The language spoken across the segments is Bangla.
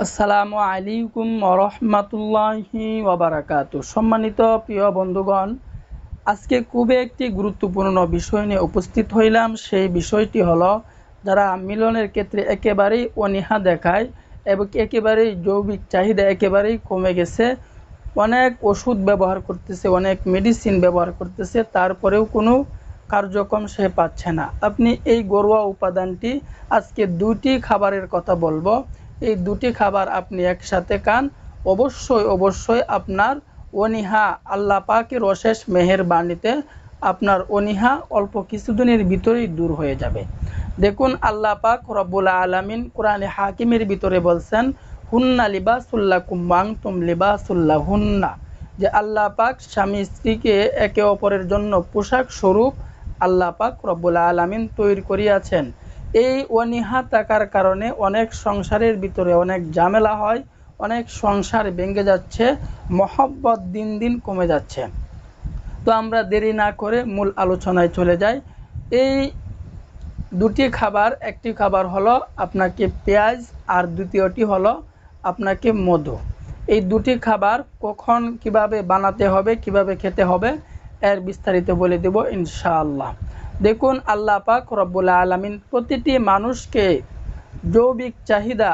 আসসালামু আলাইকুম রহমতুল্লাহি ওবরাকাতু সম্মানিত প্রিয় বন্ধুগণ, আজকে খুবই একটি গুরুত্বপূর্ণ বিষয় নিয়ে উপস্থিত হইলাম। সেই বিষয়টি হলো, যারা মিলনের ক্ষেত্রে একেবারেই অনীহা দেখায় এবং একেবারেই জৈবিক চাহিদা একেবারেই কমে গেছে, অনেক ওষুধ ব্যবহার করতেছে, অনেক মেডিসিন ব্যবহার করতেছে, তারপরেও কোনো কার্যক্রম সে পাচ্ছে না। আপনি এই ঘরোয়া উপাদানটি আজকে দুটি খাবারের কথা বলব। এই দুটি খাবার আপনি একসাথে খান। অবশ্যই অবশ্যই আপনার অনীহা আল্লাহ পাকের অশেষ মেহের বাণীতে আপনার অনীহা অল্প কিছুদিনের ভিতরেই দূর হয়ে যাবে। দেখুন, আল্লাহ পাক রব্বুল আলমিন কোরআনে হাকিমের ভিতরে বলছেন, হুন্না লিবাসুল্লাহ কুম্বাং তুম লিবাসুল্লাহ হুন্না যে আল্লাহ পাক স্বামী স্ত্রীকে একে অপরের জন্য পোশাক স্বরূপ আল্লাহ পাক রব্বুল আলমিন তৈরি করিয়াছেন। এই অনীহা থাকার কারণে অনেক সংসারের ভিতরে অনেক ঝামেলা হয়, অনেক সংসার ভেঙে যাচ্ছে, মহব্বত দিন দিন কমে যাচ্ছে। তো আমরা দেরি না করে মূল আলোচনায় চলে যাই। এই দুটি খাবার, একটি খাবার হলো আপনাকে পেঁয়াজ আর দ্বিতীয়টি হলো আপনাকে মধু। এই দুটি খাবার কখন কীভাবে বানাতে হবে, কীভাবে খেতে হবে, এর বিস্তারিত বলে দেব ইনশাআল্লাহ। দেখুন আল্লাহ পাক রব্বুল আলমিন প্রতিটি মানুষকে জৈবিক চাহিদা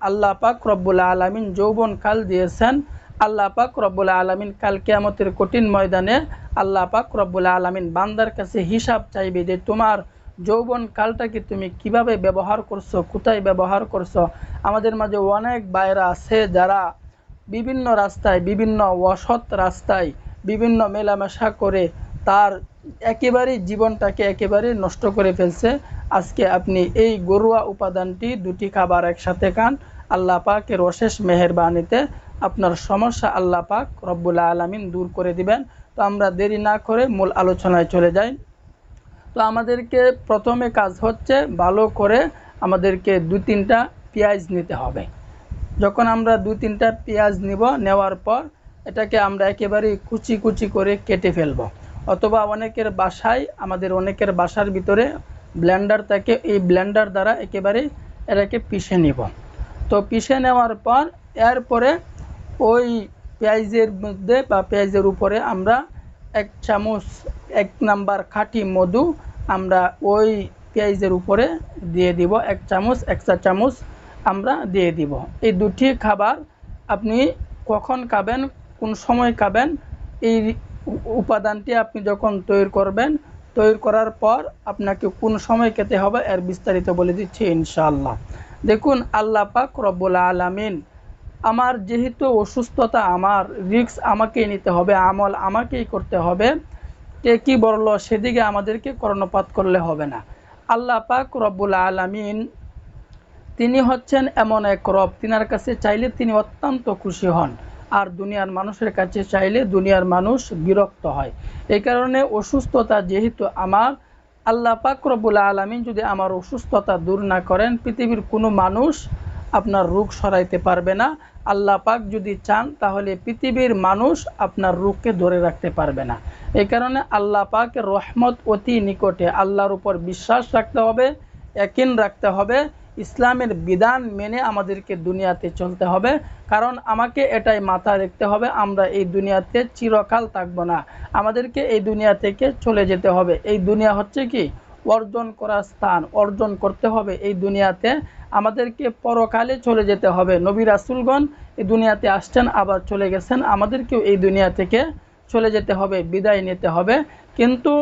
আল্লাহ পাক রব্বুল আলমিন যৌবন কাল দিয়েছেন। আল্লাহ পাক রব্বুল আলমিন কাল কেয়ামতের কঠিন ময়দানে আল্লাহ পাক রব্বুল আলমিন বান্দার কাছে হিসাব চাইবে যে তোমার যৌবন কালটাকে তুমি কীভাবে ব্যবহার করছ, কোথায় ব্যবহার করছ। আমাদের মাঝে অনেক বাইরা আছে যারা বিভিন্ন রাস্তায়, বিভিন্ন অসৎ রাস্তায় বিভিন্ন মেলামেশা করে তার একেবারেই জীবনটাকে একেবারে নষ্ট করে ফেলছে। আজকে আপনি এই গরুয়া উপাদানটি দুটি খাবার একসাথে খান। আল্লাহ পাকের অশেষ মেহরবানিতে আপনার সমস্যা আল্লাহ পাক রব্বুল আলমিন দূর করে দিবেন। তো আমরা দেরি না করে মূল আলোচনায় চলে যাই। তো আমাদেরকে প্রথমে কাজ হচ্ছে ভালো করে আমাদেরকে দু তিনটা পেঁয়াজ নিতে হবে। যখন আমরা দু তিনটা পেঁয়াজ নিব, নেওয়ার পর এটাকে আমরা একেবারে কুচি কুচি করে কেটে ফেলব। অথবা অনেকের বাসায়, আমাদের অনেকের বাসার ভিতরে ব্ল্যান্ডার থাকে, এই ব্ল্যান্ডার দ্বারা একেবারে এটাকে পিষে নিব। তো পিষে নেওয়ার পর, এরপরে ওই পেঁয়াজের মধ্যে বা পেঁয়াজের উপরে আমরা এক চামচ, এক নাম্বার খাঁটি মধু আমরা ওই পেঁয়াজের উপরে দিয়ে দিব, এক চামচ এক চামচ আমরা দিয়ে দিব। এই দুটি খাবার আপনি কখন খাবেন, কোন সময় খাবেন, এই উপাদানটি আপনি যখন তৈরি করবেন, তৈরি করার পর আপনাকে কোন সময় খেতে হবে এর বিস্তারিত বলে দিচ্ছি ইনশাআল্লাহ। দেখুন, আল্লাহ পাক রব্বুল আলমিন, আমার যেহেতু অসুস্থতা, আমার রিক্স আমাকেই নিতে হবে, আমল আমাকেই করতে হবে, কে কী বলল সেদিকে আমাদেরকে কর্ণপাত করলে হবে না। আল্লাহ পাক রব্বুল আলমিন, তিনি হচ্ছেন এমন এক রব, তিনার কাছে চাইলে তিনি অত্যন্ত খুশি হন। আর দুনিয়ার মানুষের কাছে চাইলে দুনিয়ার মানুষ বিরক্ত হয়। এই কারণে অসুস্থতা যেহেতু আমার, আল্লাহ পাক রব্বুল আলমিন যদি আমার অসুস্থতা দূর না করেন, পৃথিবীর কোনো মানুষ আপনার রোগ সরাইতে পারবে না। আল্লাহ পাক যদি চান, তাহলে পৃথিবীর মানুষ আপনার রোগকে ধরে রাখতে পারবে না। এই কারণে আল্লাহ পাকের রহমত অতি নিকটে। আল্লাহর উপর বিশ্বাস রাখতে হবে একিন রাখতে হবে। ইসলামের বিধান মেনে আমাদেরকে দুনিয়াতে চলতে হবে, কারণ আমাকে এটাই মাথা রাখতে হবে, আমরা এই দুনিয়াতে চিরকাল থাকব না। আমাদেরকে এই দুনিয়া থেকে চলে যেতে হবে। এই দুনিয়া হচ্ছে কি? অর্জন করার স্থান। অর্জন করতে হবে এই দুনিয়াতে। আমাদেরকে পরকালে চলে যেতে হবে। নবী রাসুলগণ এই দুনিয়াতে আসছেন, আবার চলে গেছেন। আমাদেরকেও এই দুনিয়া থেকে চলে যেতে হবে, বিদায় নিতে হবে। কিন্তু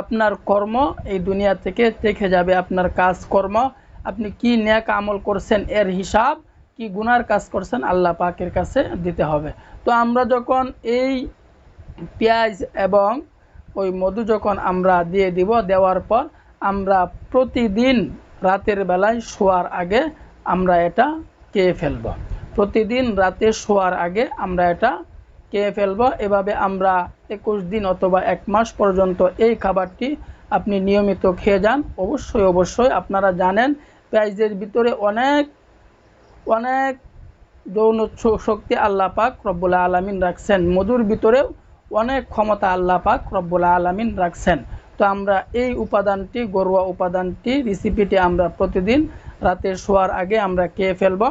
আপনার কর্ম এই দুনিয়া থেকে দেখে যাবে। আপনার কাজকর্ম আপনি কি ন্যাক আমল করছেন এর হিসাব, কি গুনার কাজ করছেন আল্লাহ পাকের কাছে দিতে হবে। তো আমরা যখন এই পেঁয়াজ এবং ওই মধু যখন আমরা দিয়ে দিব দেওয়ার পর, আমরা প্রতিদিন রাতের বেলায় শোয়ার আগে আমরা এটা খেয়ে ফেলব। প্রতিদিন রাতে শোয়ার আগে আমরা এটা খেয়ে ফেলব। এভাবে আমরা একুশ দিন অথবা এক মাস পর্যন্ত এই খাবারটি আপনি নিয়মিত খেয়ে যান। অবশ্যই অবশ্যই আপনারা জানেন পেঁয়াজের ভিতরে অনেক অনেক যৌন শক্তি আল্লাহ পাক রব্বুল্লা আলমিন রাখছেন। মধুর ভিতরেও অনেক ক্ষমতা আল্লাহ পাক রব্বুল্লা আলমিন রাখছেন। তো আমরা এই উপাদানটি, ঘরোয়া উপাদানটি রেসিপিটি আমরা প্রতিদিন রাতে শোয়ার আগে আমরা খেয়ে ফেলব।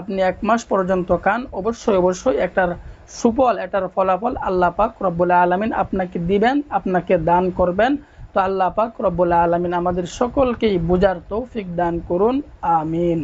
আপনি এক মাস পর্যন্ত খান। অবশ্যই অবশ্যই একটার সুফল, এটার ফলাফল আল্লাহ পাক রব্বুল আলমিন আপনাকে দিবেন, আপনাকে দান করবেন। তো আল্লাহ পাক রব্বুল আলমিন আমাদের সকলকেই বোঝার তৌফিক দান করুন আমিন।